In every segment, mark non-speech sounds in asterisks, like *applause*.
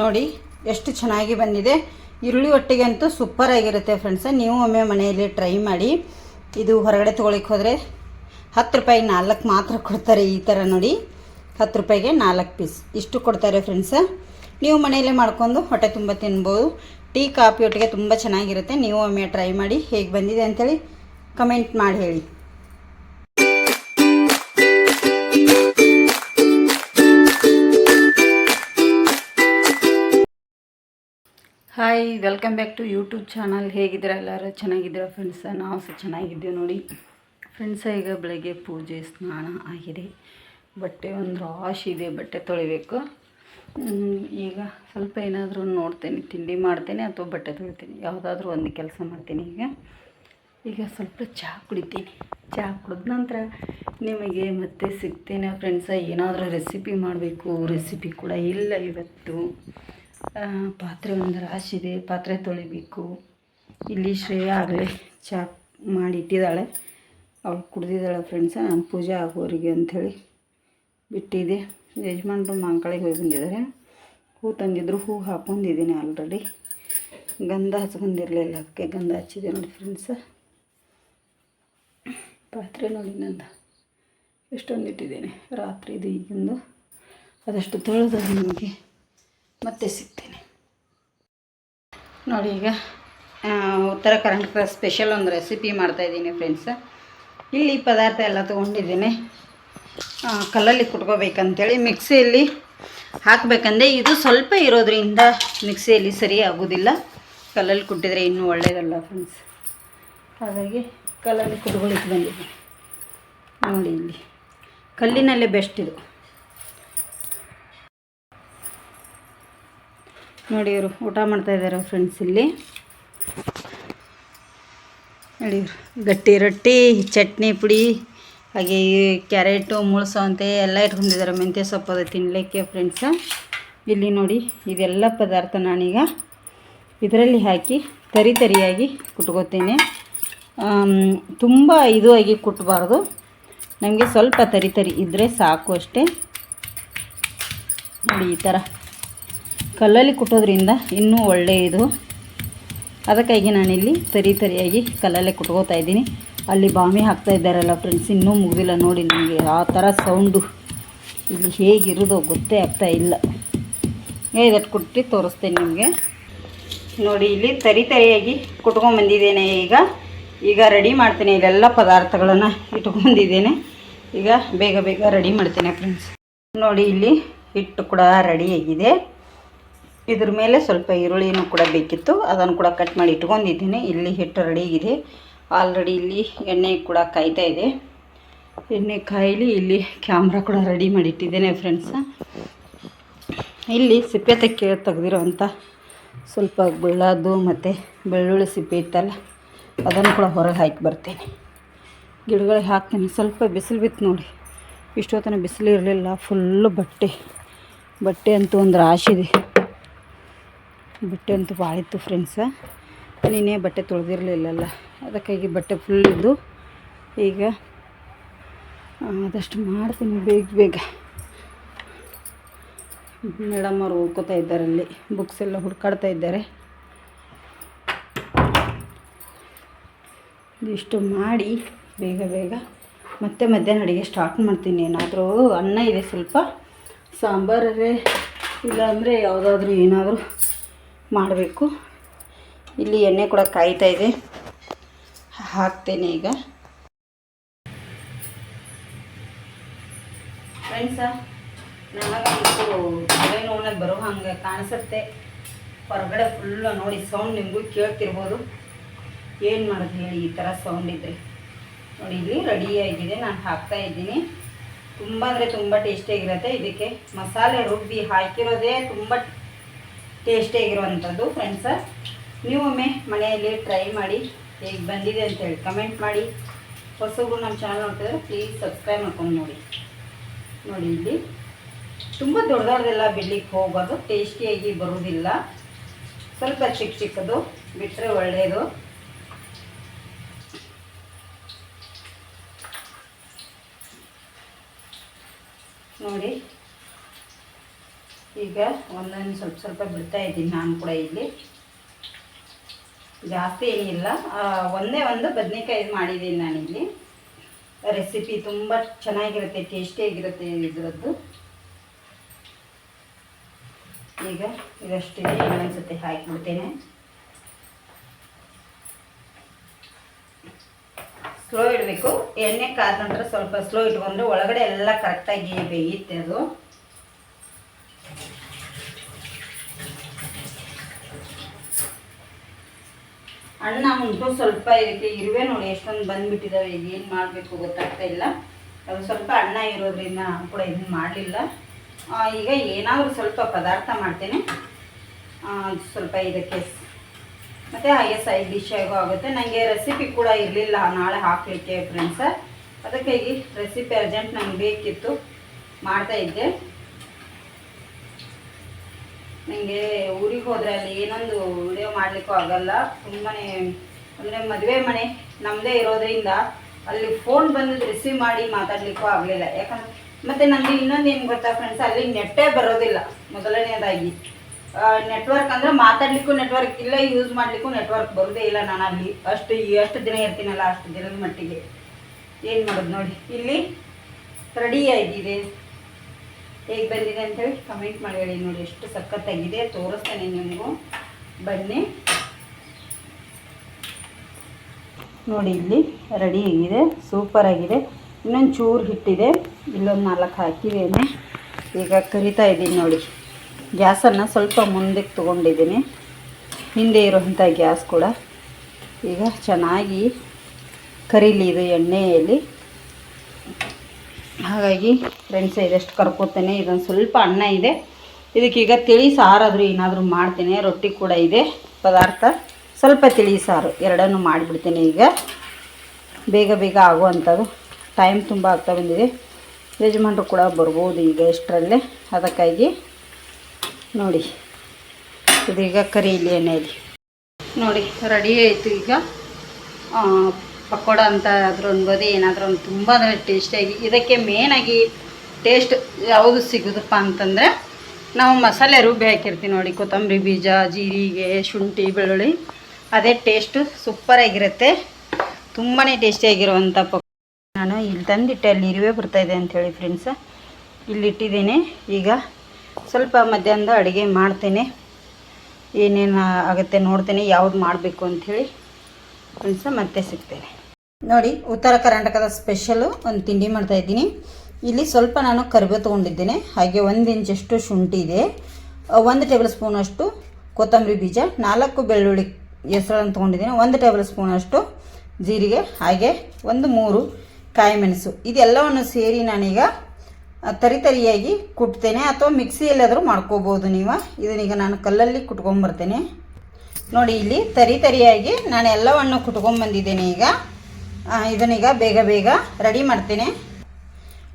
ನೋಡಿ, ಎಷ್ಟು ಚೆನ್ನಾಗಿ ಬಂದಿದೆ. ಈರುಳ್ಳಿ ಒಟ್ಟಿಗೆ ಅಂತೂ ಸೂಪರ್ ಆಗಿರುತ್ತೆ ಫ್ರೆಂಡ್ಸ ನೀವು ಒಮ್ಮೆ ಮನೆಯಲ್ಲಿ ಟ್ರೈ ಮಾಡಿ. ಇದು ಹೊರಗಡೆ ತೊಗೊಳಿಕ್ಕೆ ಹೋದರೆ ಹತ್ತು ರೂಪಾಯಿ ನಾಲ್ಕು ಮಾತ್ರ ಕೊಡ್ತಾರೆ ಈ ಥರ ನೋಡಿ. ಹತ್ತು ರೂಪಾಯಿಗೆ ನಾಲ್ಕು ಪೀಸ್ ಇಷ್ಟು ಕೊಡ್ತಾರೆ ಫ್ರೆಂಡ್ಸ ನೀವು ಮನೆಯಲ್ಲೇ ಮಾಡ್ಕೊಂಡು ಹೊಟ್ಟೆ ತುಂಬ ತಿನ್ಬೋದು. ಟೀ, ಕಾಫಿ ಒಟ್ಟಿಗೆ ತುಂಬ ಚೆನ್ನಾಗಿರುತ್ತೆ. ನೀವು ಒಮ್ಮೆ ಟ್ರೈ ಮಾಡಿ ಹೇಗೆ ಬಂದಿದೆ ಅಂಥೇಳಿ ಕಮೆಂಟ್ ಮಾಡಿ ಹೇಳಿ. Hi welcome back to YouTube channel ಹೇಗಿದ್ದೀರಾ ಎಲ್ಲರೂ? ಚೆನ್ನಾಗಿದ್ದೀರಾ ಫ್ರೆಂಡ್ಸ ನಾವು ಸಹ ಚೆನ್ನಾಗಿದ್ದೀವಿ ನೋಡಿ. ಫ್ರೆಂಡ್ಸ ಈಗ ಬೆಳಗ್ಗೆ ಪೂಜೆ ಸ್ನಾನ ಆಗಿದೆ. ಬಟ್ಟೆ ಒಂದು ರಾಶ್ ಇದೆ, ಬಟ್ಟೆ ತೊಳಿಬೇಕು. ಈಗ ಸ್ವಲ್ಪ ಏನಾದರೂ ನೋಡ್ತೇನೆ, ತಿಂಡಿ ಮಾಡ್ತೇನೆ ಅಥವಾ ಬಟ್ಟೆ ತೊಳಿತೀನಿ. ಯಾವುದಾದ್ರೂ ಒಂದು ಕೆಲಸ ಮಾಡ್ತೀನಿ ಈಗ. ಈಗ ಸ್ವಲ್ಪ ಚಹಾ ಕುಡಿತೀನಿ. ಚಹಾ ಕುಡಿದ ನಂತರ ನಿಮಗೆ ಮತ್ತೆ ಸಿಗ್ತೇನೆ ಫ್ರೆಂಡ್ಸ ಏನಾದರೂ ರೆಸಿಪಿ ಮಾಡಬೇಕು. ರೆಸಿಪಿ ಕೂಡ ಇಲ್ಲ ಇವತ್ತು. ಪಾತ್ರೆ ಒಂದು ರಾಶಿದೆ ಪಾತ್ರೆ ತೊಳಿಬೇಕು. ಇಲ್ಲಿ ಶ್ರೇಯ ಆಗಲೇ ಚಾ ಮಾಡಿ ಇಟ್ಟಿದ್ದಾಳೆ ಅವಳು ಕುಡ್ದಿದ್ದಾಳೆ ಫ್ರೆಂಡ್ಸ ನಾನು ಪೂಜೆ ಆಗೋರಿಗೆ ಅಂಥೇಳಿ ಬಿಟ್ಟಿದ್ದೆ. ಯಜಮಾನ್ರು ಮಾಂಕಳಿಗೆ ಹೋಗಿ ಬಂದಿದ್ದಾರೆ. ಹೂ ತಂದಿದ್ರು, ಹೂ ಹಾಕೊಂಡಿದ್ದೀನಿ ಆಲ್ರೆಡಿ ಗಂಧ ಹಚ್ಕೊಂಡಿರಲಿಲ್ಲ, ಅದಕ್ಕೆ ಗಂಧ ಹಚ್ಚಿದೆ ನೋಡಿ ಫ್ರೆಂಡ್ಸ ಪಾತ್ರೆ ನೋಡಿ ನಂದ. ಎಷ್ಟೊಂದು ಇಟ್ಟಿದ್ದೇನೆ ರಾತ್ರಿದು ಈಗಿಂದು. ಅದಷ್ಟು ತೊಳೆದು ನಿಮಗೆ ಮತ್ತೆ ಸಿಗ್ತೀನಿ. ನೋಡಿ ಈಗ ಉತ್ತರ ಕರ್ನಾಟಕ ಸ್ಪೆಷಲ್ ಒಂದು ರೆಸಿಪಿ ಮಾಡ್ತಾಯಿದ್ದೀನಿ ಫ್ರೆಂಡ್ಸ್ ಇಲ್ಲಿ ಪದಾರ್ಥ ಎಲ್ಲ ತೊಗೊಂಡಿದ್ದೀನಿ. ಕಲ್ಲಲ್ಲಿ ಕುಟ್ಕೋಬೇಕಂತೇಳಿ ಮಿಕ್ಸಿಯಲ್ಲಿ ಹಾಕಬೇಕಂದ್ರೆ ಇದು ಸ್ವಲ್ಪ ಇರೋದ್ರಿಂದ ಮಿಕ್ಸಿಯಲ್ಲಿ ಸರಿ ಆಗೋದಿಲ್ಲ. ಕಲ್ಲಲ್ಲಿ ಕುಟ್ಟಿದರೆ ಇನ್ನೂ ಒಳ್ಳೆಯದಲ್ಲ ಫ್ರೆಂಡ್ಸ್ ಹಾಗಾಗಿ ಕಲ್ಲಲ್ಲಿ ಕುಟ್ಕೊಳ್ಳಿಕ್ಕೆ ಬಂದಿದ್ದೀನಿ. ನೋಡಿ ಇಲ್ಲಿ. ಕಲ್ಲಿನಲ್ಲೇ ಬೆಸ್ಟ್ ಇದು. ನೋಡಿ ಇವರು ಊಟ ಮಾಡ್ತಾ ಇದ್ದಾರೆ ಫ್ರೆಂಡ್ಸ್ ಇಲ್ಲಿ. ನೋಡಿ ಗಟ್ಟಿ ರೊಟ್ಟಿ, ಚಟ್ನಿ ಪುಡಿ, ಹಾಗೆ ಕ್ಯಾರೆಟು ಮುಳ್ಸವಂತೆ ಎಲ್ಲ ಇಟ್ಕೊಂಡಿದ್ದಾರೆ. ಮೆಂತ್ಯ ಸೊಪ್ಪು ತಿನ್ನಲಿಕ್ಕೆ ಫ್ರೆಂಡ್ಸ ಇಲ್ಲಿ ನೋಡಿ ಇದೆಲ್ಲ ಪದಾರ್ಥ ನಾನೀಗ ಇದರಲ್ಲಿ ಹಾಕಿ ತರಿ ತರಿಯಾಗಿ ಕುಟ್ಕೋತೀನಿ. ತುಂಬ ಇದು ಆಗಿ ಕುಟ್ಟಬಾರ್ದು ನಮಗೆ ಸ್ವಲ್ಪ ತರಿ ತರಿ ಇದ್ದರೆ ಸಾಕು ಅಷ್ಟೇ. ನೋಡಿ ಈ ಥರ ಕಲ್ಲಲ್ಲಿ ಕುಟ್ಟೋದ್ರಿಂದ ಇನ್ನೂ ಒಳ್ಳೆಯದು ಅದಕ್ಕಾಗಿ ನಾನಿಲ್ಲಿ ತರಿ ತರಿಯಾಗಿ ಕಲ್ಲಲ್ಲೇ ಕುಟ್ಕೋತಾ ಇದ್ದೀನಿ. ಅಲ್ಲಿ ಬಾಮಿ ಹಾಕ್ತಾ ಇದ್ದಾರಲ್ಲ ಫ್ರೆಂಡ್ಸ್ ಇನ್ನೂ ಮುಗಿದಿಲ್ಲ ನೋಡಿ ನಿಮಗೆ ಆ ಥರ ಸೌಂಡು ಇಲ್ಲಿ ಹೇಗಿರೋದು ಗೊತ್ತೇ ಆಗ್ತಾ ಇಲ್ಲ. ಇದಟ್ಟು ಕುಟ್ಟಿ ತೋರಿಸ್ತೇನೆ ನಿಮಗೆ. ನೋಡಿ, ಇಲ್ಲಿ ತರಿ ತರಿಯಾಗಿ ಕುಟ್ಕೊಂಡ್ಬಂದಿದ್ದೇನೆ ಈಗ. ಈಗ ರೆಡಿ ಮಾಡ್ತೇನೆ ಇಲ್ಲೆಲ್ಲ ಪದಾರ್ಥಗಳನ್ನು ಇಟ್ಕೊಂಡಿದ್ದೇನೆ ಈಗ ಬೇಗ ಬೇಗ ರೆಡಿ ಮಾಡ್ತೇನೆ ಫ್ರೆಂಡ್ಸ್ ನೋಡಿ, ಇಲ್ಲಿ ಹಿಟ್ಟು ಕೂಡ ರೆಡಿಯಾಗಿದೆ ಇದ್ರ ಮೇಲೆ ಸ್ವಲ್ಪ ಈರುಳ್ಳಿನೂ ಕೂಡ ಬೇಕಿತ್ತು. ಅದನ್ನು ಕೂಡ ಕಟ್ ಮಾಡಿ ಇಟ್ಕೊಂಡಿದ್ದೀನಿ. ಇಲ್ಲಿ ಹಿಟ್ಟು ಇದೆ ಆಲ್ರೆಡಿ ಇಲ್ಲಿ ಎಣ್ಣೆ ಕೂಡ ಕಾಯ್ತಾ ಇದೆ. ಎಣ್ಣೆ ಕಾಯಲಿ ಇಲ್ಲಿ ಕ್ಯಾಮ್ರಾ ಕೂಡ ರೆಡಿ ಮಾಡಿ ಇಟ್ಟಿದ್ದೇನೆ ಫ್ರೆಂಡ್ಸ ಇಲ್ಲಿ ಸಿಪ್ಪೆ ತೆಕ್ಕೆ ತೆಗೆದಿರೋವಂಥ ಸ್ವಲ್ಪ ಬೆಳ್ಳದ್ದು ಮತ್ತು ಬೆಳ್ಳುಳ್ಳಿ ಸಿಪ್ಪೆ ಇತ್ತಲ್ಲ, ಅದನ್ನು ಕೂಡ ಹೊರಗೆ ಹಾಕಿ ಬರ್ತೇನೆ. ಗಿಡಗಳಿಗೆ ಹಾಕ್ತೀನಿ. ಸ್ವಲ್ಪ ಬಿಸಿಲು ಬಿತ್ತು ನೋಡಿ. ಇಷ್ಟೊತ್ತನ ಬಿಸಿಲು ಇರಲಿಲ್ಲ. ಫುಲ್ಲು ಬಟ್ಟೆ. ಬಟ್ಟೆ ಅಂತೂ ಒಂದು ರಾಶಿದೆ ಬಟ್ಟೆ ಅಂತೂ ಭಾಳ ಇತ್ತು ಫ್ರೆಂಡ್ಸ ನೀನೇ ಬಟ್ಟೆ ತೊಳೆದಿರಲಿಲ್ಲಲ್ಲ. ಅದಕ್ಕಾಗಿ ಬಟ್ಟೆ ಫುಲ್ ಇದ್ದು ಈಗ ಆದಷ್ಟು ಮಾಡ್ತೀನಿ ಬೇಗ ಬೇಗ. ಮೇಡಮ್ ಅವರು ಓದ್ಕೋತಾ ಇದ್ದಾರೆ ಅಲ್ಲಿ. ಬುಕ್ಸ್ ಎಲ್ಲ ಹುಡ್ಕಾಡ್ತಾ ಇದ್ದಾರೆ. ಇಷ್ಟು ಮಾಡಿ ಬೇಗ ಬೇಗ. ಮತ್ತೆ ಮಧ್ಯಾಹ್ನ ಅಡುಗೆ ಸ್ಟಾರ್ಟ್ ಮಾಡ್ತೀನಿ. ಏನಾದರೂ ಅನ್ನ ಇದೆ ಸ್ವಲ್ಪ. ಸಾಂಬಾರೇ ಇಲ್ಲಾಂದರೆ ಯಾವುದಾದ್ರೂ ಏನಾದರೂ ಮಾಡಬೇಕು. ಇಲ್ಲಿ ಎಣ್ಣೆ ಕೂಡ ಕಾಯ್ತಾ ಇದೆ. ಹಾಕ್ತೇನೆ ಈಗ. ಫ್ರೆಂಡ್ಸ ನನಗಂತೂ ತಲೆ ನೋವನ್ನ ಬರೋ ಹಂಗೆ ಕಾಣಿಸುತ್ತೆ. ಹೊರಗಡೆ ಫುಲ್ಲು ನೋಡಿ ಸೌಂಡ್ ನಿಮಗೂ ಕೇಳ್ತಿರ್ಬೋದು. ಏನು ಮಾಡೋದು ಹೇಳಿ ಈ ಥರ ಸೌಂಡ್ ಇದ್ದರೆ ನೋಡಿ, ಇಲ್ಲಿ ರೆಡಿಯಾಗಿದೆ ನಾನು ಹಾಕ್ತಾ ಇದ್ದೀನಿ. ತುಂಬ ಅಂದರೆ ತುಂಬ ಟೇಸ್ಟಿಯಾಗಿರುತ್ತೆ ಇದಕ್ಕೆ ಮಸಾಲೆ ರುಬ್ಬಿ ಹಾಕಿರೋದೇ ತುಂಬ ಟೇಸ್ಟಿಯಾಗಿರುವಂಥದ್ದು ಫ್ರೆಂಡ್ಸ ನೀವೊಮ್ಮೆ ಮನೆಯಲ್ಲಿ ಟ್ರೈ ಮಾಡಿ ಹೇಗೆ ಬಂದಿದೆ ಅಂತೇಳಿ ಕಮೆಂಟ್ ಮಾಡಿ. ಹೊಸಬ್ರು ನಮ್ಮ ಚಾನಲ್ ನೋಡ್ತಿದ್ರೆ ಪ್ಲೀಸ್ ಸಬ್ಸ್ಕ್ರೈಬ್ ಮಾಡ್ಕೊಂಡು ನೋಡಿ. ನೋಡಿ ಇಲ್ಲಿ. ತುಂಬ ದೊಡ್ಡ ದೊಡ್ಡದೆಲ್ಲ ಬಿಡ್ಲಿಕ್ಕೆ ಹೋಗೋದು ಟೇಸ್ಟಿಯಾಗಿ ಬರೋದಿಲ್ಲ ಸ್ವಲ್ಪ ಚಿಕ್ಕ ಚಿಕ್ಕದು ಬಿಟ್ಟರೆ ಒಳ್ಳೆಯದು. ನೋಡಿ. ಈಗ ಒಂದೊಂದು ಸ್ವಲ್ಪ ಸ್ವಲ್ಪ ಬಿಡ್ತಾ ಇದ್ದೀನಿ ನಾನು ಕೂಡ ಇಲ್ಲಿ. ಜಾಸ್ತಿ ಏನಿಲ್ಲ. ಒಂದೇ ಒಂದು ಬದನೆಕಾಯಿ ಮಾಡಿದ್ದೀನಿ ನಾನಿಲ್ಲಿ. ರೆಸಿಪಿ ತುಂಬ ಚೆನ್ನಾಗಿರುತ್ತೆ ಟೇಸ್ಟಿಯಾಗಿರುತ್ತೆ ಇದರದ್ದು. ಈಗ ಇದಷ್ಟಿದೆ ಇನ್ನೊಂದ್ಸತಿ ಹಾಕಿಬಿಡ್ತೇನೆ. ಸ್ಲೋ ಇಡಬೇಕು. ಎಣ್ಣೆ ಕಾದ ನಂತರ ಸ್ವಲ್ಪ ಸ್ಲೋ ಇಟ್ಕೊಂಡ್ರೆ ಒಳಗಡೆ ಎಲ್ಲ ಕರೆಕ್ಟಾಗಿ ಬೇಯುತ್ತೆ ಅದು. ಅಣ್ಣ ಉಂಟು ಸ್ವಲ್ಪ ಇದಕ್ಕೆ ಇರುವೆ ನೋಡಿ, ಎಷ್ಟೊಂದು ಬಂದ್ಬಿಟ್ಟಿದ್ದಾವೆ ಈಗ ಏನು ಮಾಡಬೇಕು ಗೊತ್ತಾಗ್ತಾ ಇಲ್ಲ. ಅದು ಸ್ವಲ್ಪ ಅಣ್ಣ ಇರೋದ್ರಿಂದ ಕೂಡ ಇದನ್ನು ಮಾಡಲಿಲ್ಲ. ಈಗ ಏನಾದರೂ ಸ್ವಲ್ಪ ಪದಾರ್ಥ ಮಾಡ್ತೇನೆ. ಸ್ವಲ್ಪ ಇದಕ್ಕೆ ಮತ್ತು ಐ ಎಸ್ ಸೈಡ್ ಡಿಶ್ ಆಗೋ ಆಗುತ್ತೆ. ನನಗೆ ರೆಸಿಪಿ ಕೂಡ ಇರಲಿಲ್ಲ, ನಾಳೆ ಹಾಕಲಿಕ್ಕೆ ಫ್ರೆಂಡ್ಸ ಅದಕ್ಕಾಗಿ ರೆಸಿಪಿ ಅರ್ಜೆಂಟ್ ನಂಗೆ ಬೇಕಿತ್ತು. ಮಾಡ್ತಾ ಇದ್ದೆ. ನನಗೆ ಊರಿಗೆ ಹೋದರೆ ಅಲ್ಲಿ ಏನೊಂದು ವಿಡಿಯೋ ಮಾಡಲಿಕ್ಕೂ ಆಗಲ್ಲ. ತುಂಬಾ ಅಂದರೆ ಮದುವೆ ಮನೆ ನಮ್ಮದೇ ಇರೋದ್ರಿಂದ ಅಲ್ಲಿ ಫೋನ್ ಬಂದು ರಿಸೀವ್ ಮಾಡಿ ಮಾತಾಡಲಿಕ್ಕೂ ಆಗಲಿಲ್ಲ. ಯಾಕಂದ್ರೆ ಮತ್ತು ನನಗೆ ಇನ್ನೊಂದು ಏನು ಗೊತ್ತಾ ಫ್ರೆಂಡ್ಸ್ ಅಲ್ಲಿ ನೆಟ್ಟೇ ಬರೋದಿಲ್ಲ. ಮೊದಲನೇದಾಗಿ. ನೆಟ್ವರ್ಕ್ ಅಂದರೆ ಮಾತಾಡಲಿಕ್ಕೂ ನೆಟ್ವರ್ಕ್ ಇಲ್ಲ ಯೂಸ್ ಮಾಡಲಿಕ್ಕೂ ನೆಟ್ವರ್ಕ್ ಬರೋದೇ ಇಲ್ಲ ನಾನು ಅಲ್ಲಿ. ಅಷ್ಟು ಎಷ್ಟು ದಿನ ಇರ್ತೀನಲ್ಲ, ಅಷ್ಟು ದಿನದ ಮಟ್ಟಿಗೆ. ಏನು ಮಾಡೋದು ನೋಡಿ. ಇಲ್ಲಿ ರೆಡಿ ಆಗಿದೆ. ಹೇಗೆ ಬಂದಿದೆ ಅಂತೇಳಿ ಕಮೆಂಟ್ ಮಾಡಿ ಹೇಳಿ ನೋಡಿ, ಎಷ್ಟು ಸಖತ್ತಾಗಿದೆ, ತೋರಿಸ್ತೇನೆ ನಿಮಗೂ. ಬನ್ನಿ. ನೋಡಿ ಇಲ್ಲಿ ರೆಡಿ ಆಗಿದೆ ಸೂಪರ್ ಆಗಿದೆ. ಇನ್ನೊಂದು ಚೂರು ಹಿಟ್ಟಿದೆ, ಇಲ್ಲೊಂದು ನಾಲ್ಕು ಹಾಕಿದ್ದೇನೆ ಈಗ ಕರಿತಾ ಇದ್ದೀನಿ ನೋಡಿ. ಗ್ಯಾಸನ್ನು ಸ್ವಲ್ಪ ಮುಂದಕ್ಕೆ ತೊಗೊಂಡಿದ್ದೀನಿ. ಹಿಂದೆ ಇರುವಂಥ ಗ್ಯಾಸ್ ಕೂಡ. ಈಗ ಚೆನ್ನಾಗಿ ಕರೀಲಿ ಇದು ಎಣ್ಣೆಯಲ್ಲಿ. ಹಾಗಾಗಿ ಫ್ರೆಂಡ್ಸ್ ಇದಷ್ಟು ಕರ್ಕೋತೇನೆ. ಇದೊಂದು ಸ್ವಲ್ಪ ಅನ್ನ ಇದೆ. ಇದಕ್ಕೀಗ ತಿಳಿ ಸಾರಾದರೂ ಏನಾದರೂ ಮಾಡ್ತೇನೆ. ರೊಟ್ಟಿ ಕೂಡ ಇದೆ. ಪದಾರ್ಥ ಸ್ವಲ್ಪ ತಿಳಿ ಸಾರು. ಎರಡನ್ನು ಮಾಡಿಬಿಡ್ತೇನೆ ಈಗ. ಬೇಗ ಬೇಗ ಆಗುವಂಥದ್ದು. ಟೈಮ್ ತುಂಬ ಆಗ್ತಾ ಬಂದಿದೆ. ಯಜಮಾನರು ಕೂಡ ಬರ್ಬೋದು ಈಗ ಇಷ್ಟರಲ್ಲೇ ಅದಕ್ಕಾಗಿ ನೋಡಿ. ಇದೀಗ ಕರಿಯಲಿ ಎಣ್ಣೆಯಲ್ಲಿ. ನೋಡಿ ರೆಡಿ ಆಯಿತು ಈಗ. ಪಕೋಡ ಅಂತ ಆದರೂ ಅನ್ಬೋದು, ಏನಾದರೂ ಒಂದು ತುಂಬ ಅಂದರೆ ಟೇಸ್ಟಿಯಾಗಿ ಇದಕ್ಕೆ ಮೇನಾಗಿ ಟೇಸ್ಟ್ ಯಾವುದು ಸಿಗೋದಪ್ಪ ಅಂತಂದರೆ ನಾವು ಮಸಾಲೆ ರುಬ್ಬಿ ಹಾಕಿರ್ತೀವಿ ನೋಡಿ, ಕೊತ್ತಂಬರಿ ಬೀಜ, ಜೀರಿಗೆ, ಶುಂಠಿ, ಬೆಳ್ಳುಳ್ಳಿ, ಅದೇ ಟೇಸ್ಟು ಸೂಪರಾಗಿರುತ್ತೆ ತುಂಬಾ ಟೇಸ್ಟಿಯಾಗಿರುವಂಥ ಪಕ್ ನಾನು ಇಲ್ಲಿ ತಂದಿಟ್ಟೆ, ಅಲ್ಲಿ ಇರುವೆ ಬರ್ತಾಯಿದೆ ಅಂಥೇಳಿ ಫ್ರೆಂಡ್ಸ ಇಲ್ಲಿಟ್ಟಿದ್ದೀನಿ ಈಗ ಸ್ವಲ್ಪ ಮಧ್ಯಾಹ್ನದ ಅಡುಗೆ ಮಾಡ್ತೇನೆ. ಏನೇನು ಆಗುತ್ತೆ ನೋಡ್ತೇನೆ, ಯಾವ್ದು ಮಾಡಬೇಕು ಅಂಥೇಳಿ ಫ್ರೆಂಡ್ಸ ಮತ್ತೆ ಸಿಗ್ತೇನೆ. ನೋಡಿ, ಉತ್ತರ ಕರ್ನಾಟಕದ ಸ್ಪೆಷಲು ಒಂದು ತಿಂಡಿ ಮಾಡ್ತಾ ಇದ್ದೀನಿ. ಇಲ್ಲಿ ಸ್ವಲ್ಪ ನಾನು ಕರಿಬೇವು ತೊಗೊಂಡಿದ್ದೇನೆ. ಹಾಗೆ ಒಂದು ಇಂಚಷ್ಟು ಶುಂಠಿ ಇದೆ. ಒಂದು ಟೇಬಲ್ ಸ್ಪೂನಷ್ಟು ಕೊತ್ತಂಬರಿ ಬೀಜ, ನಾಲ್ಕು ಬೆಳ್ಳುಳ್ಳಿ ಹೆಸರನ್ನು ತೊಗೊಂಡಿದ್ದೀನಿ. ಒಂದು ಟೇಬಲ್ ಸ್ಪೂನಷ್ಟು ಜೀರಿಗೆ, ಹಾಗೆ ಒಂದು ಮೂರು ಕಾಯಿ ಮೆಣಸು. ಇದೆಲ್ಲವನ್ನು ಸೇರಿ ನಾನೀಗ ತರಿತರಿಯಾಗಿ ತರಿ ತರಿಯಾಗಿ ಕುಟ್ತೇನೆ. ಅಥವಾ ಮಿಕ್ಸಿಯಲ್ಲಾದರೂ ಮಾಡ್ಕೋಬೋದು ನೀವು. ಇದನ್ನೀಗ ನಾನು ಕಲ್ಲಲ್ಲಿ ಕುಟ್ಕೊಂಬರ್ತೇನೆ ನೋಡಿ, ಇಲ್ಲಿ ತರಿ ತರಿಯಾಗಿ ನಾನು ಎಲ್ಲವನ್ನು ಕುಟ್ಕೊಂಬಂದಿದ್ದೇನೆ ಈಗ. ಇದನ್ನೀಗ ಬೇಗ ಬೇಗ ರೆಡಿ ಮಾಡ್ತೇನೆ.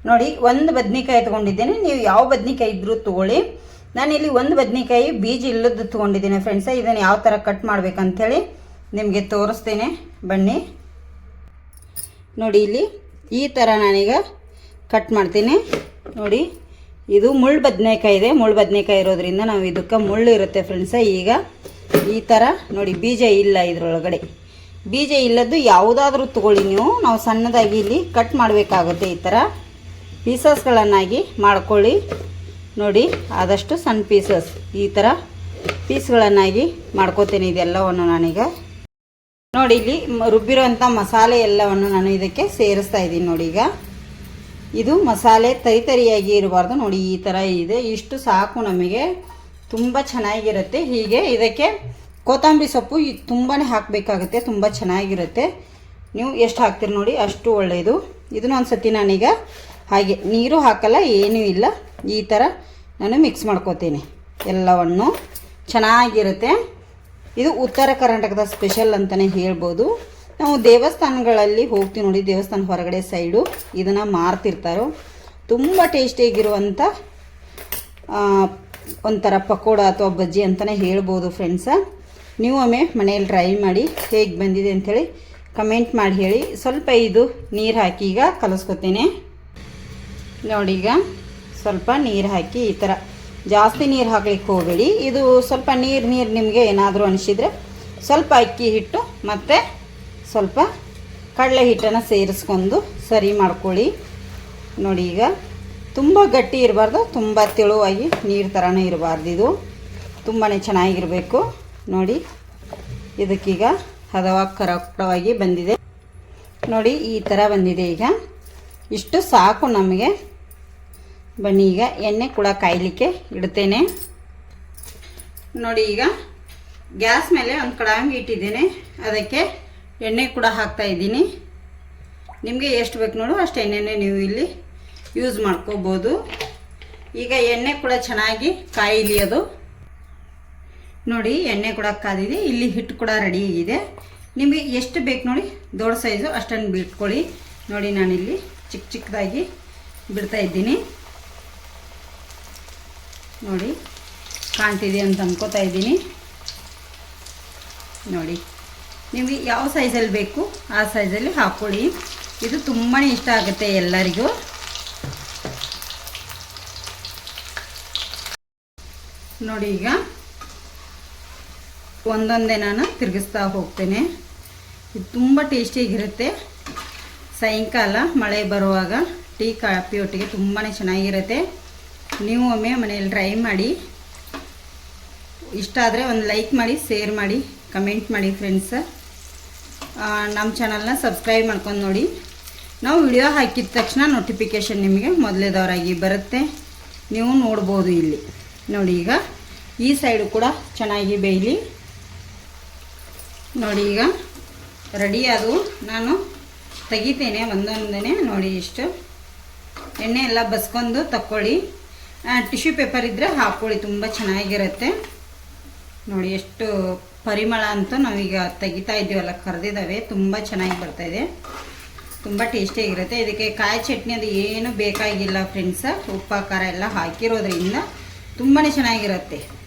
ನೋಡಿ, ಒಂದು ಬದ್ನಿಕಾಯಿ ತೊಗೊಂಡಿದ್ದೇನೆ. ನೀವು ಯಾವ ಬದ್ನಿಕಾಯಿ ಇದ್ದರೂ ತೊಗೊಳ್ಳಿ. ನಾನಿಲ್ಲಿ ಒಂದು ಬದ್ನಿಕಾಯಿ ಬೀಜ ಇಲ್ಲದ್ದು ತೊಗೊಂಡಿದ್ದೀನಿ ಫ್ರೆಂಡ್ಸ ಇದನ್ನು ಯಾವ ಥರ ಕಟ್ ಮಾಡ್ಬೇಕಂಥೇಳಿ ನಿಮಗೆ ತೋರಿಸ್ತೇನೆ. ಬನ್ನಿ. ನೋಡಿ, ಇಲ್ಲಿ ಈ ಥರ ನಾನೀಗ ಕಟ್ ಮಾಡ್ತೀನಿ. ನೋಡಿ, ಇದು ಮುಳ್ಳು ಬದನೆಕಾಯಿ ಇದೆ. ಮುಳ್ಳು ಬದನೆಕಾಯಿ ಇರೋದ್ರಿಂದ ನಾವು ಇದಕ್ಕೆ ಮುಳ್ಳು ಇರುತ್ತೆ ಫ್ರೆಂಡ್ಸ ಈಗ ಈ ಥರ ನೋಡಿ, ಬೀಜ ಇಲ್ಲ ಇದರೊಳಗಡೆ. ಬೀಜ ಇಲ್ಲದ್ದು ಯಾವುದಾದ್ರೂ ತಗೊಳ್ಳಿ ನೀವು. ನಾವು ಸಣ್ಣದಾಗಿ ಇಲ್ಲಿ ಕಟ್ ಮಾಡಬೇಕಾಗುತ್ತೆ ಈ ಥರ ಪೀಸಸ್ಗಳನ್ನಾಗಿ ಮಾಡ್ಕೊಳ್ಳಿ. ನೋಡಿ, ಆದಷ್ಟು ಸಣ್ಣ ಪೀಸಸ್ ಈ ಥರ ಪೀಸ್ಗಳನ್ನಾಗಿ ಮಾಡ್ಕೋತೀನಿ ಇದೆಲ್ಲವನ್ನು ನಾನೀಗ. ನೋಡಿ, ಇಲ್ಲಿ ರುಬ್ಬಿರೋಂಥ ಮಸಾಲೆ ಎಲ್ಲವನ್ನು ನಾನು ಇದಕ್ಕೆ ಸೇರಿಸ್ತಾ ಇದ್ದೀನಿ ನೋಡಿ ಈಗ. ಇದು ಮಸಾಲೆ ತರಿ ತರಿಯಾಗಿ ಇರಬಾರ್ದು. ನೋಡಿ, ಈ ಥರ ಇದೆ. ಇಷ್ಟು ಸಾಕು ನಮಗೆ. ತುಂಬ ಚೆನ್ನಾಗಿರುತ್ತೆ. ಹೀಗೆ ಇದಕ್ಕೆ ಕೊತ್ತಂಬರಿ ಸೊಪ್ಪು ತುಂಬಾ ಹಾಕಬೇಕಾಗುತ್ತೆ, ತುಂಬ ಚೆನ್ನಾಗಿರುತ್ತೆ. ನೀವು ಎಷ್ಟು ಹಾಕ್ತೀರಿ ನೋಡಿ, ಅಷ್ಟು ಒಳ್ಳೆಯದು ಇದನ್ನು ಒಂದು ಸತಿ ನಾನೀಗ ಹಾಗೆ, ನೀರು ಹಾಕಲ್ಲ, ಏನೂ ಇಲ್ಲ. ಈ ಥರ ನಾನು ಮಿಕ್ಸ್ ಮಾಡ್ಕೋತೀನಿ. ಎಲ್ಲವನ್ನು ಚೆನ್ನಾಗಿರುತ್ತೆ. ಇದು ಉತ್ತರ ಕರ್ನಾಟಕದ ಸ್ಪೆಷಲ್ ಅಂತಲೇ ಹೇಳ್ಬೋದು. ನಾವು ದೇವಸ್ಥಾನಗಳಲ್ಲಿ ಹೋಗ್ತೀವಿ ನೋಡಿ, ದೇವಸ್ಥಾನ ಹೊರಗಡೆ ಸೈಡು ಇದನ್ನು ಮಾರ್ತಿರ್ತಾರೋ. ತುಂಬ ಟೇಸ್ಟಿಯಾಗಿರುವಂಥ ಒಂಥರ ಪಕೋಡ ಅಥವಾ ಬಜ್ಜಿ ಅಂತಲೇ ಹೇಳ್ಬೋದು ಫ್ರೆಂಡ್ಸ ನೀವು ಒಮ್ಮೆ ಮನೆಯಲ್ಲಿ ಟ್ರೈ ಮಾಡಿ ಹೇಗೆ ಬಂದಿದೆ ಅಂಥೇಳಿ ಕಮೆಂಟ್ ಮಾಡಿ ಹೇಳಿ. ಸ್ವಲ್ಪ ಇದು ನೀರು ಹಾಕಿ ಈಗ ಕಲಿಸ್ಕೊತೇನೆ. ನೋಡಿ ಈಗ ಸ್ವಲ್ಪ ನೀರು ಹಾಕಿ ಈ ಥರ ಜಾಸ್ತಿ ನೀರು ಹಾಕ್ಲಿಕ್ಕೆ ಹೋಗಬೇಡಿ. ಇದು ಸ್ವಲ್ಪ ನೀರು ನೀರು ನಿಮಗೆ ಏನಾದರೂ ಅನಿಸಿದರೆ ಸ್ವಲ್ಪ ಅಕ್ಕಿ ಹಿಟ್ಟು ಮತ್ತು ಸ್ವಲ್ಪ ಕಡಲೆ ಹಿಟ್ಟನ್ನು ಸೇರಿಸ್ಕೊಂಡು ಸರಿ ಮಾಡ್ಕೊಳ್ಳಿ. ನೋಡಿ ಈಗ ತುಂಬ ಗಟ್ಟಿ ಇರಬಾರ್ದು, ತುಂಬ ತೆಳುವಾಗಿ ನೀರು ಥರನೇ ಇರಬಾರ್ದು ಇದು. ತುಂಬಾ ಚೆನ್ನಾಗಿರಬೇಕು. ನೋಡಿ. ಇದಕ್ಕೀಗ ಹದವಾಗಿ ಕರೆಕ್ಟವಾಗಿ ಬಂದಿದೆ. ನೋಡಿ, ಈ ಥರ ಬಂದಿದೆ ಈಗ. ಇಷ್ಟು ಸಾಕು ನಮಗೆ. ಬನ್ನಿ, ಈಗ ಎಣ್ಣೆ ಕೂಡ ಕಾಯಲಿಕ್ಕೆ ಇಡ್ತೇನೆ. ನೋಡಿ, ಈಗ ಗ್ಯಾಸ್ ಮೇಲೆ ಒಂದು ಕಡಾಂಗಿ ಇಟ್ಟಿದ್ದೇನೆ. ಅದಕ್ಕೆ ಎಣ್ಣೆ ಕೂಡ ಹಾಕ್ತಾ ಇದ್ದೀನಿ. ನಿಮಗೆ ಎಷ್ಟು ಬೇಕು ನೋಡು, ಅಷ್ಟು ಎಣ್ಣೆನೇ ನೀವು ಇಲ್ಲಿ ಯೂಸ್ ಮಾಡ್ಕೋಬೋದು. ಈಗ ಎಣ್ಣೆ ಕೂಡ ಚೆನ್ನಾಗಿ ಕಾಯಿಲಿ ಅದು ನೋಡಿ ಎಣ್ಣೆ ಕೂಡ ಕಾದಿದೆ. ಇಲ್ಲಿ ಹಿಟ್ಟು ಕೂಡ ರೆಡಿ ಆಗಿದೆ. ನಿಮಗೆ ಎಷ್ಟು ಬೇಕು ನೋಡಿ, ದೊಡ್ಡ ಸೈಜು ಅಷ್ಟನ್ನು ಬಿಟ್ಕೊಳ್ಳಿ. ನೋಡಿ ನಾನಿಲ್ಲಿ ಚಿಕ್ಕ ಚಿಕ್ಕದಾಗಿ ಬಿಡ್ತಾ ಇದ್ದೀನಿ. ನೋಡಿ, ಕಾಣ್ತಿದೆ ಅಂತ ಅಂದ್ಕೋತಾ ಇದ್ದೀನಿ. ನೋಡಿ, ನಿಮಗೆ ಯಾವ ಸೈಜಲ್ಲಿ ಬೇಕು, ಆ ಸೈಜಲ್ಲಿ ಹಾಕ್ಕೊಳ್ಳಿ. ಇದು ತುಂಬಾ ಇಷ್ಟ ಆಗುತ್ತೆ ಎಲ್ಲರಿಗೂ. ನೋಡಿ ಈಗ ಒಂದೊಂದೇ ನಾನು ತಿರುಗಿಸ್ತಾ ಹೋಗ್ತೇನೆ. ಇದು ತುಂಬ ಟೇಸ್ಟಿಯಾಗಿರುತ್ತೆ. ಸಾಯಂಕಾಲ ಮಳೆ ಬರುವಾಗ ಟೀ ಕಾಫಿ ಒಟ್ಟಿಗೆ ತುಂಬಾ ಚೆನ್ನಾಗಿರುತ್ತೆ. ನೀವು ಒಮ್ಮೆ ಮನೆಯಲ್ಲಿ ಟ್ರೈ ಮಾಡಿ. ಇಷ್ಟ ಆದರೆ ಒಂದು ಲೈಕ್ ಮಾಡಿ, ಶೇರ್ ಮಾಡಿ, ಕಮೆಂಟ್ ಮಾಡಿ ಫ್ರೆಂಡ್ಸ್. ನಮ್ಮ ಚಾನಲ್ನ ಸಬ್ಸ್ಕ್ರೈಬ್ ಮಾಡ್ಕೊಂಡು ನೋಡಿ. ನಾವು ವಿಡಿಯೋ ಹಾಕಿದ ತಕ್ಷಣ ನೋಟಿಫಿಕೇಷನ್ ನಿಮಗೆ ಮೊದಲೇದವರಾಗಿ ಬರುತ್ತೆ. ನೀವು ನೋಡ್ಬೋದು ಇಲ್ಲಿ. ನೋಡಿ ಈಗ ಈ ಸೈಡು ಕೂಡ ಚೆನ್ನಾಗಿ ಬೇಯಲಿ. ನೋಡಿ ಈಗ ರೆಡಿ ಅದು. ನಾನು ತೆಗಿತೇನೆ ಒಂದೊಂದನೇ ನೋಡಿ ಇಷ್ಟು. ಎಣ್ಣೆ ಎಲ್ಲ ಬಸ್ಕೊಂಡು ತಕ್ಕೊಳ್ಳಿ. ಟಿಶ್ಯೂ ಪೇಪರ್ ಇದ್ದರೆ ಹಾಕ್ಕೊಳ್ಳಿ ತುಂಬ ಚೆನ್ನಾಗಿರುತ್ತೆ. ನೋಡಿ ಎಷ್ಟು ಪರಿಮಳ ಅಂತೂ ನಾವೀಗ ತೆಗಿತಾ ಇದ್ದೀವಲ್ಲ, ಕರೆದಿದ್ದಾವೆ. ತುಂಬ ಚೆನ್ನಾಗಿ ಬರ್ತಾಯಿದೆ ತುಂಬ ಟೇಸ್ಟಿಯಾಗಿರುತ್ತೆ ಇದಕ್ಕೆ ಕಾಯಿ ಚಟ್ನಿ ಅದು ಏನು ಬೇಕಾಗಿಲ್ಲ, ಫ್ರೆಂಡ್ಸ. ಉಪ್ಪು ಖಾರ ಎಲ್ಲ ಹಾಕಿರೋದ್ರಿಂದ ತುಂಬಾ ಚೆನ್ನಾಗಿರುತ್ತೆ.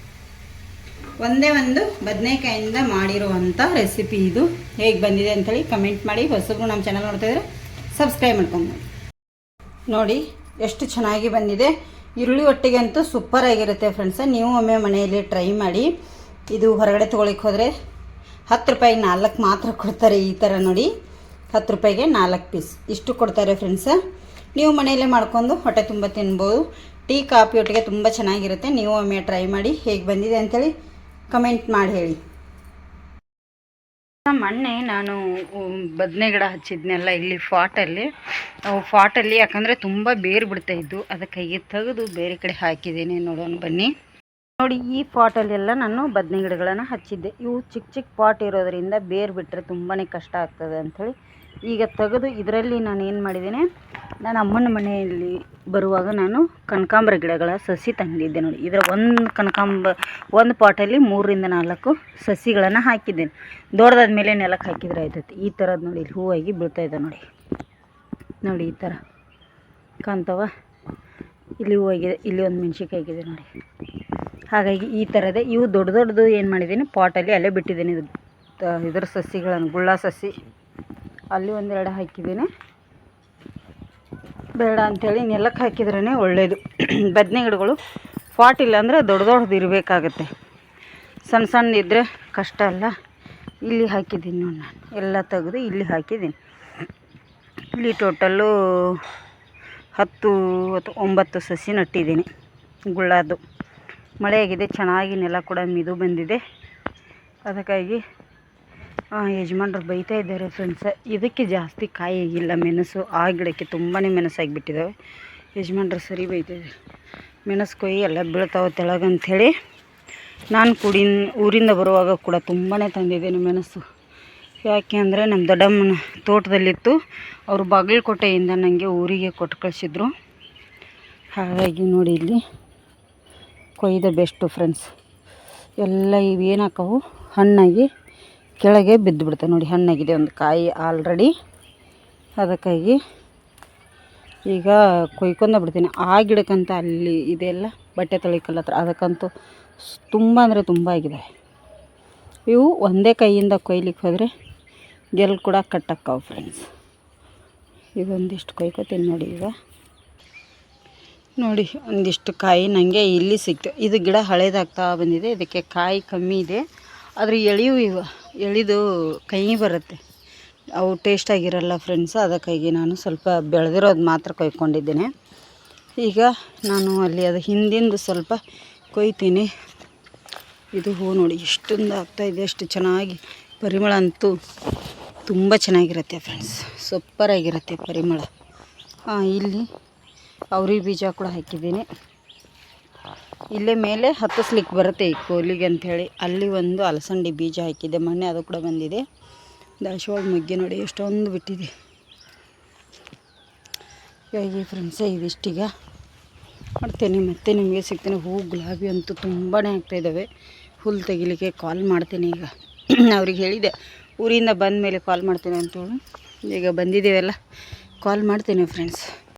ಒಂದೇ ಒಂದು ಬದನೆಕಾಯಿಂದ ಮಾಡಿರುವಂಥ ರೆಸಿಪಿ ಇದು. ಹೇಗೆ ಬಂದಿದೆ ಅಂಥೇಳಿ ಕಮೆಂಟ್ ಮಾಡಿ. ಹೊಸಬ್ರು ನಮ್ಮ ಚಾನಲ್ ನೋಡ್ತಾ ಇದ್ರೆ ಸಬ್ಸ್ಕ್ರೈಬ್ ಮಾಡ್ಕೊಂಡು ನೋಡಿ. ಎಷ್ಟು ಚೆನ್ನಾಗಿ ಬಂದಿದೆ. ಈರುಳ್ಳಿ ಒಟ್ಟಿಗೆ ಅಂತೂ ಸೂಪರ್ ಆಗಿರುತ್ತೆ ಫ್ರೆಂಡ್ಸ ನೀವು ಒಮ್ಮೆ ಮನೆಯಲ್ಲಿ ಟ್ರೈ ಮಾಡಿ. ಇದು ಹೊರಗಡೆ ತೊಗೊಳಿಕ್ಕೆ ಹೋದರೆ ಹತ್ತು ರೂಪಾಯಿ ನಾಲ್ಕು ಮಾತ್ರ ಕೊಡ್ತಾರೆ ಈ ಥರ ನೋಡಿ. ಹತ್ತು ರೂಪಾಯಿಗೆ ನಾಲ್ಕು ಪೀಸ್ ಇಷ್ಟು ಕೊಡ್ತಾರೆ ಫ್ರೆಂಡ್ಸ ನೀವು ಮನೆಯಲ್ಲೇ ಮಾಡ್ಕೊಂಡು ಹೊಟ್ಟೆ ತುಂಬ ತಿನ್ಬೋದು. ಟೀ, ಕಾಫಿ ಒಟ್ಟಿಗೆ ತುಂಬ ಚೆನ್ನಾಗಿರುತ್ತೆ. ನೀವು ಒಮ್ಮೆ ಟ್ರೈ ಮಾಡಿ ಹೇಗೆ ಬಂದಿದೆ ಅಂಥೇಳಿ ಕಮೆಂಟ್ ಮಾಡಿ ಹೇಳಿ. ಮೊನ್ನೆ ನಾನು ಬದನೆ ಗಿಡ ಹಚ್ಚಿದ್ನೆಲ್ಲ ಇಲ್ಲಿ ಫಾಟಲ್ಲಿ. ಫಾಟಲ್ಲಿ ಯಾಕಂದರೆ ತುಂಬ ಬೇರು ಬಿಡ್ತಾ ಇದ್ದು ಕೈಗೆ ತೆಗೆದು ಬೇರೆ ಕಡೆ ಹಾಕಿದ್ದೀನಿ ನೋಡೋಣ ಬನ್ನಿ. ನೋಡಿ, ಈ ಪಾಟಲ್ಲೆಲ್ಲ ನಾನು ಬದನೆ ಗಿಡಗಳನ್ನು ಹಚ್ಚಿದ್ದೆ. ಇವು ಚಿಕ್ಕ ಚಿಕ್ಕ ಪಾಟ್ ಇರೋದರಿಂದ ಬೇರು ಬಿಟ್ಟರೆ ತುಂಬಾ ಕಷ್ಟ ಆಗ್ತದೆ ಅಂಥೇಳಿ ಈಗ ತೆಗೆದು ಇದರಲ್ಲಿ ನಾನು ಏನು ಮಾಡಿದ್ದೀನಿ, ನಾನು ಅಮ್ಮನ ಮನೆಯಲ್ಲಿ ಬರುವಾಗ ನಾನು ಕನಕಾಂಬರ ಗಿಡಗಳ ಸಸಿ ತಂದಿದ್ದೆ ನೋಡಿ. ಇದರ ಒಂದು ಕನಕಾಂಬ, ಒಂದು ಪಾಟಲ್ಲಿ ಮೂರರಿಂದ ನಾಲ್ಕು ಸಸಿಗಳನ್ನು ಹಾಕಿದ್ದೇನೆ. ದೊಡ್ಡದಾದ ಮೇಲೆ ನೆಲಕ್ಕೆ ಹಾಕಿದ್ರೆ ಆಯ್ತೈತಿ. ಈ ಥರದ್ದು ನೋಡಿ, ಇಲ್ಲಿ ಹೂವಾಗಿ ಬೀಳ್ತಾಯಿದೆ ನೋಡಿ. ನೋಡಿ, ಈ ಥರ ಕಾಣ್ತವ? ಇಲ್ಲಿ ಹೂವಾಗಿದೆ, ಇಲ್ಲಿ ಒಂದು ಮೆಣ್ಸಿನ್ಕಾಯಿ ಆಗಿದೆ ನೋಡಿ. ಹಾಗಾಗಿ ಈ ಥರದೇ ಇವು ದೊಡ್ಡ ದೊಡ್ಡದು ಏನು ಮಾಡಿದ್ದೀನಿ, ಪಾಟಲ್ಲಿ ಅಲ್ಲೇ ಬಿಟ್ಟಿದ್ದೀನಿ. ಇದು ಇದರ ಸಸಿಗಳನ್ನು, ಗುಳ್ಳ ಸಸಿ. ಅಲ್ಲಿ ಒಂದೆರಡು ಹಾಕಿದ್ದೀನಿ. ಬೇಡ ಅಂಥೇಳಿ ನೆಲಕ್ಕೆ ಹಾಕಿದ್ರೇ ಒಳ್ಳೆಯದು ಬದನೆ ಗಿಡಗಳು ಫಾಟ್ ಇಲ್ಲ ಅಂದರೆ ದೊಡ್ಡ ದೊಡ್ಡದು ಇರಬೇಕಾಗತ್ತೆ. ಸಣ್ಣ ಸಣ್ಣ ಇದ್ದರೆ ಕಷ್ಟ ಅಲ್ಲ. ಇಲ್ಲಿ ಹಾಕಿದ್ದೀನಿ ನೋಡಿ ನಾನು. ಎಲ್ಲ ತೆಗೆದು ಇಲ್ಲಿ ಹಾಕಿದ್ದೀನಿ. ಇಲ್ಲಿ ಟೋಟಲ್ಲು ಹತ್ತು ಅಥವಾ ಒಂಬತ್ತು ಸಸಿ ನಟ್ಟಿದ್ದೀನಿ. ಮಳೆ ಮಳೆಯಾಗಿದೆ ಚೆನ್ನಾಗಿ ನೆಲ ಕೂಡ ಮಿದು ಬಂದಿದೆ. ಅದಕ್ಕಾಗಿ ಯಜಮಾನ್ರು ಬೈತಾ ಇದ್ದಾರೆ ಫ್ರೆಂಡ್ಸ ಇದಕ್ಕೆ ಜಾಸ್ತಿ ಕಾಯಿ ಆಗಿಲ್ಲ ಮೆಣಸು. ಆ ಗಿಡಕ್ಕೆ ತುಂಬಾ ಮೆಣಸಾಗಿಬಿಟ್ಟಿದ್ದಾವೆ ಯಜಮಾನ್ರು ಸರಿ ಬೈತಿದ್ದಾರೆ ಮೆಣಸು ಕೊಯ್ಯಿ ಎಲ್ಲ ಬೀಳ್ತಾವೆ ತೆಳಗಂಥೇಳಿ ನಾನು ಕೂಡಿ ಊರಿಂದ ಬರುವಾಗ ಕೂಡ ತುಂಬಾ ತಂದಿದ್ದೇನೆ ಮೆಣಸು. ಯಾಕೆ ಅಂದರೆ ನಮ್ಮ ದೊಡ್ಡಮ್ಮನ ತೋಟದಲ್ಲಿತ್ತು. ಅವರು ಬಾಗಲಕೋಟೆಯಿಂದ ನನಗೆ ಊರಿಗೆ ಕೊಟ್ಟು ಕಳಿಸಿದ್ರು. ಹಾಗಾಗಿ ನೋಡಿ ಇಲ್ಲಿ ಕೊಯ್ದ ಬೆಸ್ಟು ಫ್ರೆಂಡ್ಸ್ ಎಲ್ಲ ಇವೇನು ಹಾಕವು? ಹಣ್ಣಾಗಿ ಕೆಳಗೆ ಬಿದ್ದು ಬಿಡ್ತವೆ ನೋಡಿ, ಹಣ್ಣಾಗಿದೆ ಒಂದು ಕಾಯಿ ಆಲ್ರೆಡಿ ಅದಕ್ಕಾಗಿ ಈಗ ಕೊಯ್ಕೊಂಡ ಬಿಡ್ತೀನಿ. ಆ ಗಿಡಕ್ಕಂತ ಅಲ್ಲಿ ಇದೆಲ್ಲ ಬಟ್ಟೆ ತೊಳಿಕಲ್ಲ ಹತ್ರ. ಅದಕ್ಕಂತೂ ತುಂಬ ಅಂದರೆ ತುಂಬ ಆಗಿದೆ. ಇವು ಒಂದೇ ಕೈಯಿಂದ ಕೊಯ್ಲಿಕ್ಕೆ ಹೋದರೆ ಗೆಲ್ ಕೂಡ ಕಟ್ಟಕ್ಕವು ಫ್ರೆಂಡ್ಸ್ ಇದೊಂದಿಷ್ಟು ಕೊಯ್ಕೋತೀನಿ ನೋಡಿ ಈಗ. ನೋಡಿ, ಒಂದಿಷ್ಟು ಕಾಯಿ ನನಗೆ ಇಲ್ಲಿ ಸಿಕ್ತು. ಇದು ಗಿಡ ಹಳೇದಾಗ್ತಾ ಬಂದಿದೆ. ಇದಕ್ಕೆ ಕಾಯಿ ಕಮ್ಮಿ ಇದೆ. ಆದರೆ ಎಳೆಯು ಇವ, ಎಳಿದು ಕೈ ಬರುತ್ತೆ. ಅವು ಟೇಸ್ಟಾಗಿರಲ್ಲ ಫ್ರೆಂಡ್ಸ್ ಅದಕ್ಕಾಗಿ ನಾನು ಸ್ವಲ್ಪ ಬೆಳೆದಿರೋದು ಮಾತ್ರ ಕೊಯ್ಕೊಂಡಿದ್ದೀನಿ. ಈಗ ನಾನು ಅಲ್ಲಿ ಅದು ಹಿಂದಿಂದು ಸ್ವಲ್ಪ ಕೊಯ್ತೀನಿ. ಇದು ಹೂ ನೋಡಿ, ಎಷ್ಟೊಂದು ಆಗ್ತಾಯಿದೆ ಅಷ್ಟು ಚೆನ್ನಾಗಿ ಪರಿಮಳ ಅಂತೂ ತುಂಬ ಚೆನ್ನಾಗಿರುತ್ತೆ ಫ್ರೆಂಡ್ಸ್ ಸೂಪರಾಗಿರುತ್ತೆ ಪರಿಮಳ. ಹಾಂ, ಇಲ್ಲಿ ಅವ್ರಿ ಬೀಜ ಕೂಡ ಹಾಕಿದ್ದೀನಿ. ಇಲ್ಲೇ ಮೇಲೆ ಹತ್ತಿಸ್ಲಿಕ್ಕೆ ಬರುತ್ತೆ ಈ ಕೋಲಿಗೆ ಅಂಥೇಳಿ. ಅಲ್ಲಿ ಒಂದು ಅಲಸಂದಿ ಬೀಜ ಹಾಕಿದ್ದೆ ಮೊನ್ನೆ ಅದು ಕೂಡ ಬಂದಿದೆ. ದಾಸವಾಳ ಮುಗ್ಗಿ ನೋಡಿ ಎಷ್ಟೊಂದು ಬಿಟ್ಟಿದೆ. ಹೀಗಾಗಿ ಫ್ರೆಂಡ್ಸೇ ಇದಿಷ್ಟೀಗ ಮಾಡ್ತೇನೆ. ಮತ್ತೆ ನಿಮಗೆ ಸಿಗ್ತೇನೆ. ಹೂ, ಗುಲಾಬಿ ಅಂತೂ ತುಂಬಾ ಆಗ್ತಾಯಿದ್ದಾವೆ ಹುಲ್ಲು ತೆಗಿಲಿಕ್ಕೆ ಕಾಲ್ ಮಾಡ್ತೇನೆ ಈಗ. *clears throat* ಅವ್ರಿಗೆ ಹೇಳಿದೆ. ಊರಿಂದ ಬಂದ ಮೇಲೆ ಕಾಲ್ ಮಾಡ್ತೇನೆ ಅಂತೇಳಿ. ಈಗ ಬಂದಿದ್ದೇವೆಲ್ಲ ಕಾಲ್ ಮಾಡ್ತೇನೆ ಫ್ರೆಂಡ್ಸ್